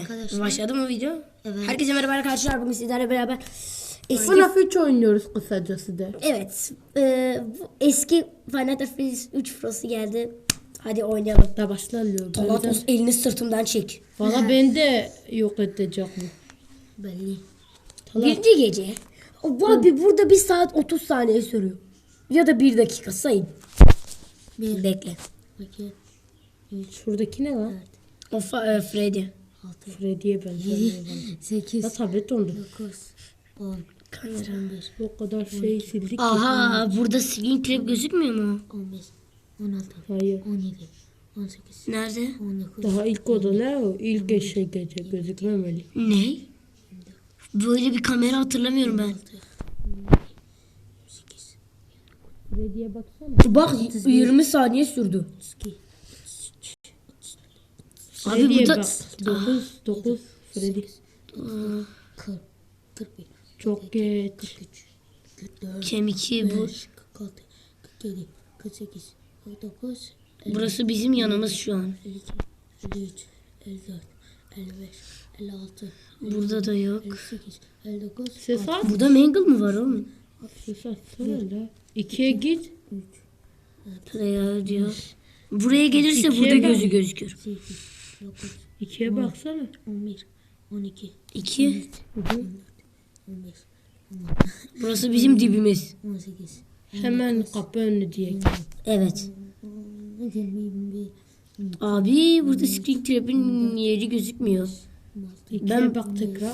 Arkadaşlar. Başladı mı video? Evet. Herkese merhaba arkadaşlar. Bugün sizlerle beraber eski... FNAF 3 oynuyoruz kısacası de. Evet. e, bu eski Final Fantasy 3 Pro'su geldi. Hadi oynayalım. Da başlanıyor. Talatos elini sırtımdan çek. Valla beni de yok edecek bu. Belli. Birinci gece. O, Abi burada bir saat 30 saniye sürüyor. Ya da bir dakika sayın. Bir. Bekle. İki. Şuradaki ne lan? O fa- e, Freddy. Altı. Freddy'ye benziyor. bana. Sekiz. Ya tablet oldu. Dokuz. On. Kamera. On bir. O kadar şey sildik ki. Aha burada screen trap gözükmüyor mu? On beş. On altı. Hayır. On yedi. On sekiz. Nerede? On dokuz. Daha ilk oda ne o? İlk eşe gece gözükmemeli. Ne? Böyle bir kamera hatırlamıyorum ben. Sekiz. Freddy'ye baksana. Bak 20 saniye sürdü. İki. Abi burada bak. 9 9 Freddy. Kırk. Kırk bir. Çok geç. Kemiki bu. Beş. Kırk altı. Kırk yedi. Kırk sekiz. Kırk dokuz. Burası bizim yanımız şu an. 52, 53, 54, 55, 56, Burada da yok. 58, 59, Ses at. Burada Mangle mı var oğlum? Ses atsana la. İkiye git. Player diyor. Buraya gelirse burada gözü gözükür. 8, 9, İkiye baksana. 11, 12, 2. 15, Burası bizim dibimiz. 18, Hemen kapı önü diye. Evet. 21, Abi burada screen trap'in yeri gözükmüyor. Ben- bak tekrar.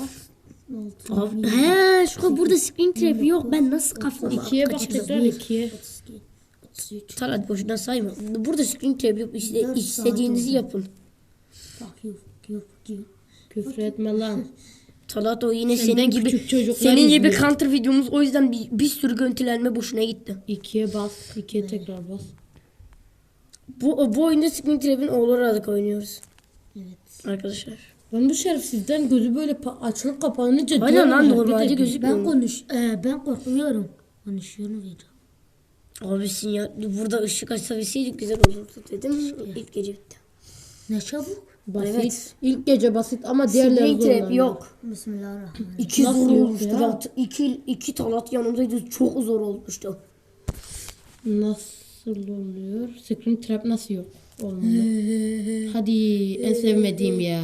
16, Abi, he şu burada screen trap yok. Ben nasıl kafamı İkiye bak kaçırdım? tekrar ikiye. 32, 33, Talat boşuna sayma. Burada screen trap yok. İşte istediğinizi yapın. Küfür etme lan. Talat o yine Senden senin gibi küçük çocuklar senin gibi izliyor. counter videomuz o yüzden bir, bir sürü görüntülenme boşuna gitti. İkiye bas. ikiye tekrar bas. Bu bu oyunda screen trap'in oğlu olarak oynuyoruz Evet. arkadaşlar. Ben bu şerefsizden gözü böyle açılıp kapanınca Aynen lan normalde gözükmüyor. Ben konuş, e, ben korkuyorum. Konuşuyorum video. Abisin ya burada ışık açabilseydik güzel olurdu dedim. İlk gece bitti. Ne çabuk? Basit. Evet. İlk gece basit ama diğerleri Screen trap zorlanıyor. yok. Bismillahirrahmanirrahim. İki Nasıl zor yok olmuştu. ya? Talat. İki, iki talat yanımdaydı. Çok zor olmuştu. Nasıl oluyor? Screen trap nasıl yok? Olmadı. Hadi en sevmediğim yer.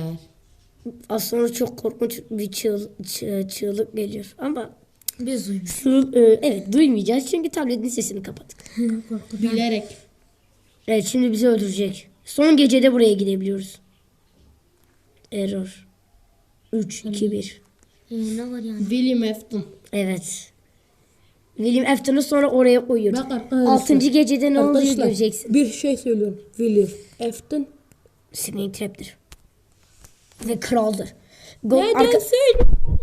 Az sonra çok korkunç bir çığ, çığ- çığlık geliyor. Ama Biz uyumuş. sığ- e, evet duymayacağız çünkü tabletin sesini kapattık. Bilerek. Evet şimdi bizi öldürecek. Son gecede buraya gidebiliyoruz. Error. 3, 2, 1. Ee, ne var yani? William Afton. Evet. William Afton'u sonra oraya koyuyoruz. Bak arkadaşlar. Altıncı gecede ne oluyor Arkadaşlar, göreceksin. Bir şey söylüyorum. William Afton. Screen Trap'tir. Ve kraldır. Go Neden arka... söylüyorum?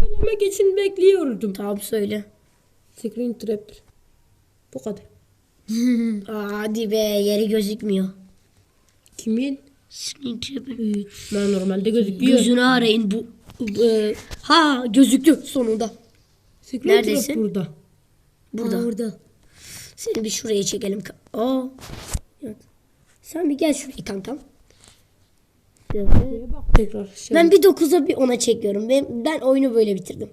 Söylemek için bekliyordum. Tamam söyle. Screen trap'tir. Bu kadar. Aa, hadi be yeri gözükmüyor. Kimin? Trap'in. Ben normalde gözüküyor. Gözünü arayın bu. e, ha gözüktü sonunda. Screen Neredesin? burada. Burada. Aa, orada. Seni bir şuraya çekelim. Aa. Evet. Sen bir gel şuraya kankam. Tekrar. Şey. Ben bir 9'a bir 10'a çekiyorum. Ben, ben oyunu böyle bitirdim.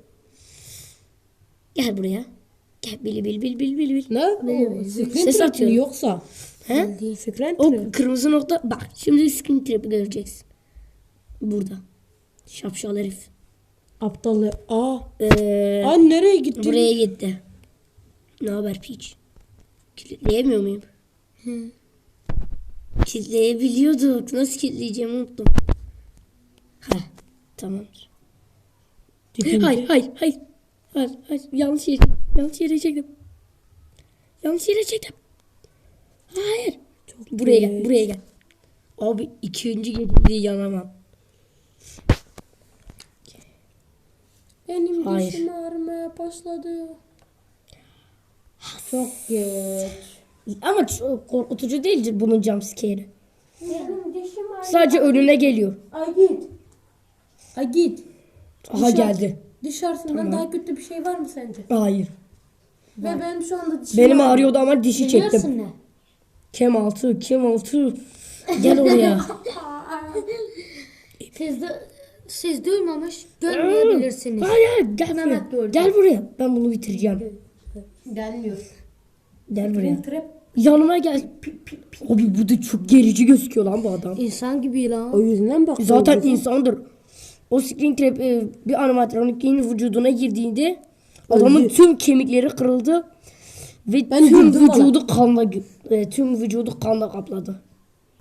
Gel buraya. Gel bil bil bil bil bil bil. Ne? Screen Ses trap mi He? Screen O kırmızı nokta bak şimdi screen trap'i göreceksin. Burada. Şapşal herif. Aptalı. Aa. Ee, Aa nereye gitti? buraya gitti. Ne haber piç? Kilitleyemiyor muyum? Kilitleyebiliyorduk. Nasıl kilitleyeceğimi unuttum. Heh, tamamdır. Hayır, hayır, hayır. Hayır, hayır. Yanlış yere, yanlış yere çektim. Yanlış yere çektim. Hayır. buraya gel, buraya gel. Abi ikinci gecede yanamam. Benim Hayır. dişim ağrımaya başladı. Çok geç. Ama çok korkutucu değildir bunun jumpscare'i. Benim dişim ağrıyor. Sadece önüne geliyor. Ay git. Ay git. Aha geldi. Dışarısından daha kötü bir şey var mı sence? Hayır. Ve benim şu anda dişim Benim ağrıyor. ağrıyordu ama dişi çektim. Biliyorsun ne? Kem altı, kem altı. Gel oraya. Siz de siz duymamış görmeyebilirsiniz. Hayır gel Mehmet buraya. gördü. Gel buraya. Ben bunu bitireceğim. Gelmiyor. Gel buraya. Yanıma gel. Abi bu da çok gerici gözüküyor lan bu adam. İnsan gibi lan. O yüzden bak. Zaten insandır. O screen trap e, bir animatronikin vücuduna girdiğinde adamın tüm kemikleri kırıldı ve Ben tüm vücudu kanla gö- e, tüm vücudu kanla kapladı.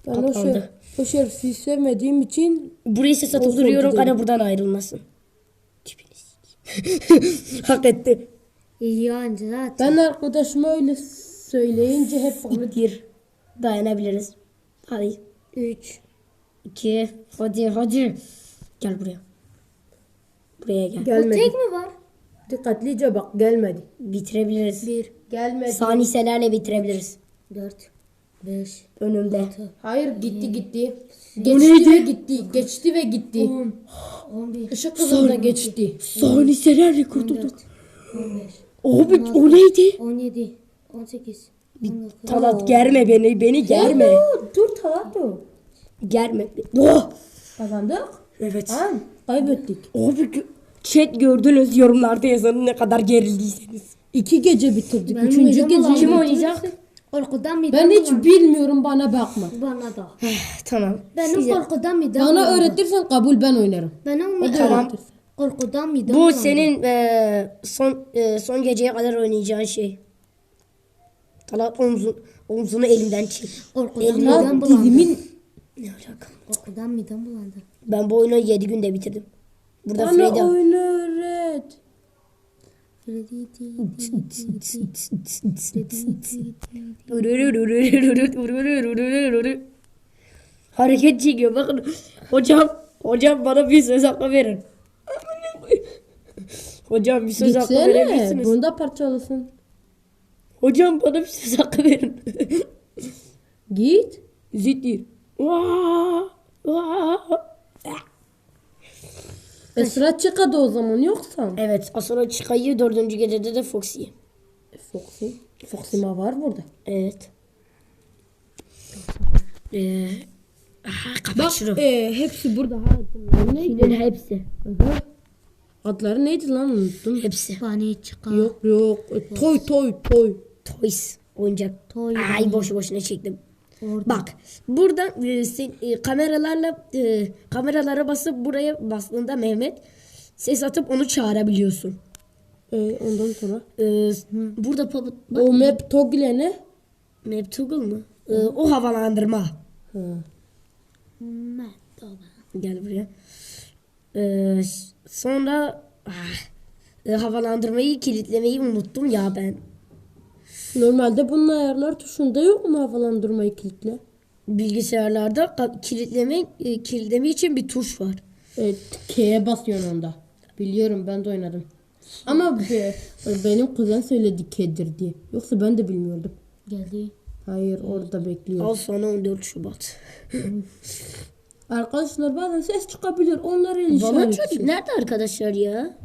Ben o, şey, Kaplandı. o şerifi sevmediğim için Burayı ses atıp duruyorum kana buradan ayrılmasın. Hak etti. Yani zaten. ben arkadaşıma öyle söyleyince hep İttir. Dayanabiliriz. Hadi. 3. İki. Hadi hadi. Gel buraya. Buraya gel. Bu gelmedi. tek mi? Dikkatlice bak gelmedi. Bitirebiliriz. 1, Gelmedi. Saniyelerle bitirebiliriz. 4, 5, Önümde. Hayır gitti gitti. neydi? Geçti ve gitti. Geçti ve gitti. 10, 11, Işık hızında geçti. Saniyelerle kurtulduk. 14, 15, Abi o neydi? 17, 18, 19, Talat germe beni. Beni germe. Dur Talat dur. Germe. Oh! Kazandık. Evet. Ha, kaybettik. Abi gö- chat gördünüz yorumlarda yazanın ne kadar gerildiyseniz. İki gece bitirdik. Benim Üçüncü gece. bulandı. Kim oynayacak? Korkudan midem Ben hiç bulandı. bilmiyorum bana bakma. Bana da. tamam. Benim Size- korkudan midem Bana bulandı. öğretirsen kabul ben oynarım. O da tamam. korkudan midem Bu bulandı. senin eee, son eee, son geceye kadar oynayacağın şey. Talat omzun, omzunu elinden çek. Korkudan midem bulandı. Dizimin Ne alaka? Korkudan midem bulandı. Ben bu oyunu 7 günde bitirdim. Burada bana Freyda. oyunu öğret. Hareket çekiyor bakın. Hocam, hocam bana bir söz hakkı verin. Hocam bir söz hakkı verebilirsiniz. Bunda parçalasın. Hocam bana bir söz hakkı verin. Git. Zittir. Vaa, vaa. Esra çıkadı o zaman yoksa. Evet, Asura çıkayı dördüncü gecede de Foxy. Foxy. Foxy'ma var burada. Evet. Ee, aha, kapat Bak şunu. e, hepsi burada. Ha? Filin hepsi. Adları neydi lan unuttum. Hepsi. Bani çıkar. Yok yok. E, Toy toy toy. Toys. Oyuncak. Toy. Ay boşu boşuna çektim. Orada. Bak burada e, sen- e, kameralarla e, kameralara basıp buraya bastığında Mehmet ses atıp onu çağırabiliyorsun. E, ondan sonra. E, burada bak, O map toggle ne? map toggle mı? E, o havalandırma. Ha. Gel buraya. E, sonra ah, e, havalandırmayı kilitlemeyi unuttum ya ben. Normalde bunun ayarlar tuşunda yok mu havalandırmayı kilitle? Bilgisayarlarda kilitleme e, kilitleme için bir tuş var. Evet, K'ye basıyorsun onda. Biliyorum ben de oynadım. Ama be- benim kuzen söyledi K'dir diye. Yoksa ben de bilmiyordum. Geldi. Hayır orada bekliyor. Al sana 14 Şubat. Arkadaşlar bazen ses çıkabilir. Onları işaret çocuk için. nerede arkadaşlar ya?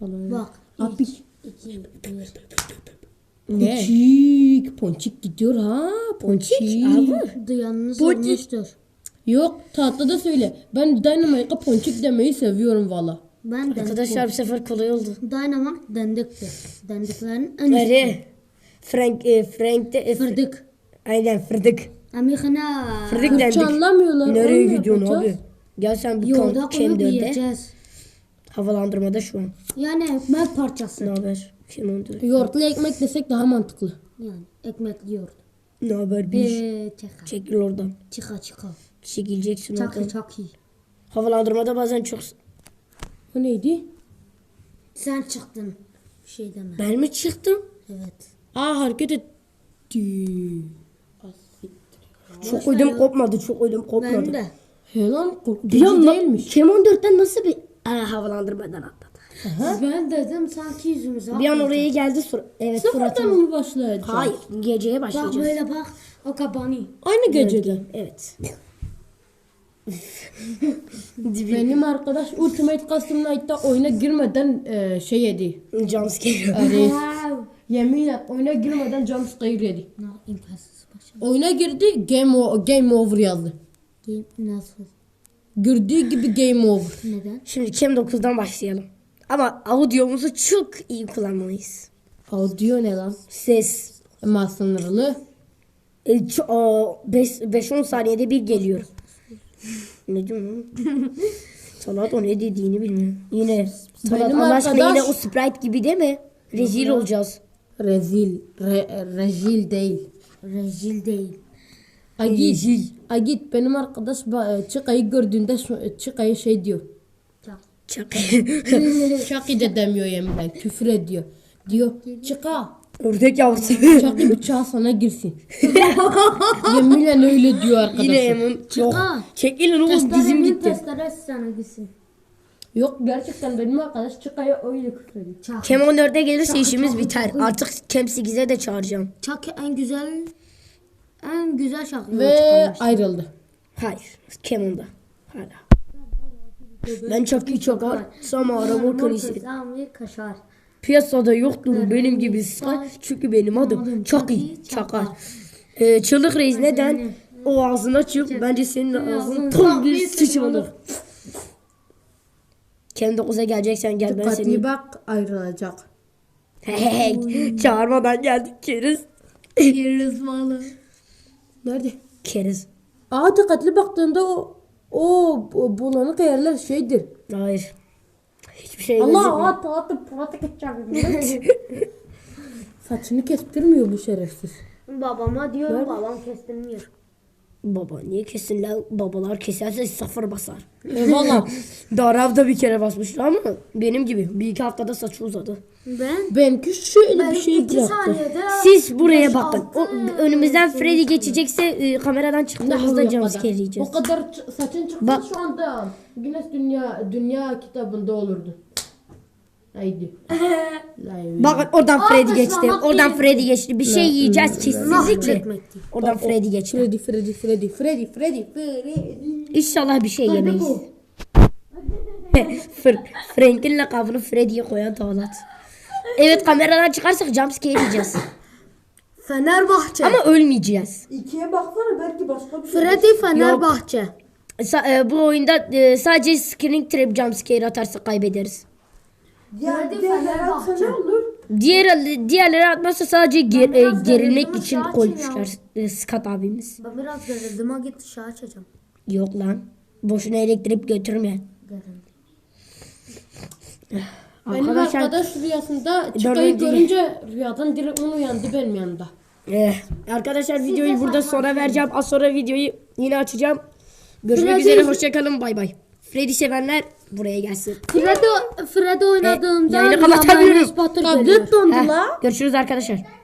Vallahi. Bak. Abi. 2, 1. Ne? Ponçik. Ponçik gidiyor ha. Ponçik. Abi. Duyanınız Ponçik. olmuştur. Yok tatlı da söyle. Ben Dynamite'a ponçik demeyi seviyorum valla. Ben de. Arkadaşlar bu sefer kolay oldu. Dynamite dendikti. Dendiklerin en üstü. Öyle. Frank, e, Frank de, e, Fırdık. Aynen fırdık. Amerikana. Fırdık Hiç dendik. anlamıyorlar. Nereye gidiyorsun yapacağız? abi? Gel sen bu Yolda kan koyup Cam4'de. yiyeceğiz. Havalandırmada şu an. Yani ekmek parçası. Ne haber? Cam14. Yoğurtlu ekmek desek daha mantıklı. Yani ekmekli yoğurt. Ne haber bir? Çaka. Çekil oradan. Çıka çıka. Çekileceksin oradan. Çakı çakı. Havalandırmada bazen çok... O neydi? Sen çıktın. Bir şey deme. Ben mi çıktım? Evet. Aa hareket etti. Çok ödüm kopmadı. Çok ödüm kopmadı. Ben de. He lan Bir anda değilmiş. Cam14'ten nasıl bir... Aa, havalandırmadan atladı. Ben dedim sanki yüzümüze Bir an oraya geldi. Sur evet Sıfırdan mı başlayacağız? Hayır. Geceye Bak başlayacağız. böyle bak. O kabani. Aynı gecede. Evet. Benim arkadaş Ultimate Custom Night'ta oyuna girmeden e, şey yedi. Jumpscare. Yani Wow. yeminle oyuna girmeden jumpscare yedi. No, impossible. Oyuna girdi game, o- game over yazdı. Game nasıl? Gördüğü gibi game over. Neden? Şimdi Cam 9'dan başlayalım. Ama audiomuzu çok iyi kullanmalıyız. Audio ne lan? Ses Ama sınırlı. 5-10 saniyede bir geliyor. ne diyorsun? Salat o ne dediğini bilmiyor. Yine Salat Benim Allah aşkına yine o Sprite gibi değil mi? Rezil olacağız. Rezil. Re, rejil değil. Rezil değil. Agit. Agit benim arkadaş ba- Çıkayı gördüğünde şu- Çıkayı şey diyor. Çak. Çakı da demiyor yeminle. Küfür ediyor. Diyor çıka. Ördek yavrusu. Çakı bıçağı sana girsin. yeminle öyle diyor arkadaşım. Yine Emin. Yok. Çıka. Çekilin oğlum dizim gitti. testeresi sana gitsin. Yok gerçekten benim arkadaş Çıkayı öyle küfür ediyor. Çak. Kem 14'e gelirse işimiz biter. Artık Kem 8'e de çağıracağım. Çak en güzel en güzel şarkı Ve ayrıldı. Hayır. Kem 10'da. Hala. Ben çok iyi çakar. Sama araba. Zami kaşar. Piyasada yoktur benim gibi sıkar. Çünkü benim adım Çaki Çakar. Ee, Çığlık Reis neden? O ağzını açık. Bence senin ağzın tam bir sıçım olur. Kendi 9'a geleceksen gel ben Dikkatli seni. bak ayrılacak. Hey, çağırmadan geldik keriz. Yeriz malı. Nerede? Keriz. Aa dikkatli baktığında o o bu- bulanık yerler şeydir. Hayır. Hiçbir şey Allah gözükmüyor. at at pratik edeceğim. Saçını kestirmiyor bu şerefsiz. Babama diyorum babam kestirmiyor. Baba niye kesin lan? Babalar keserse sıfır basar. Eyvallah. Darav da bir kere basmıştı ama benim gibi. Bir iki haftada saçı uzadı. Ben Benimki şöyle ben bir şey iki bıraktı. saniyede Siz buraya beş, bakın. altı, O, önümüzden Freddy geçecekse e, kameradan çıktığımızda jumpscare yiyeceğiz. O kadar ç- saçın çıktı Bak- şu anda Güneş Dünya Dünya kitabında olurdu. Haydi. Bakın oradan Freddy geçti. mamak Oradan değil. Freddy geçti. Bir şey yiyeceğiz kesinlikle. Nakletmekti. Oradan Freddy geçti. Freddy Freddy Freddy Freddy Freddy Freddy. İnşallah bir şey yemeyiz. Fr- Frank'in lakabını Freddy'ye koyan Tavlat. Evet kameradan çıkarsak jumpscare yiyeceğiz. Fenerbahçe. Ama ölmeyeceğiz. İkiye baksana belki başka bir şey. Freddy Fenerbahçe. Sa- e, bu oyunda e, sadece screen trap jumpscare atarsa kaybederiz. Diğer Fenerbahçe. atsa ne olur? Diğer diğerleri atmazsa sadece ger- e, biraz gerilmek gerildim, için sakin koymuşlar e, Scott abimiz. Ben biraz gerildim ha git dışarı açacağım. Yok lan. Boşuna elektrik götürme. Gerildim. Benim Arkadaşlar arkadaş rüyasında Dördüncü- çıkayı görünce rüyadan direkt onu uyandı benim yanımda. eh, arkadaşlar videoyu burada sonra vereceğim. Az sonra videoyu yine açacağım. Görüşmek Freddy- üzere hoşçakalın bay bay. Freddy sevenler buraya gelsin. Freddy, Freddy oynadığımda yayını rüyamda kapatabiliriz. Geliyor. Tablet dondu la. görüşürüz arkadaşlar.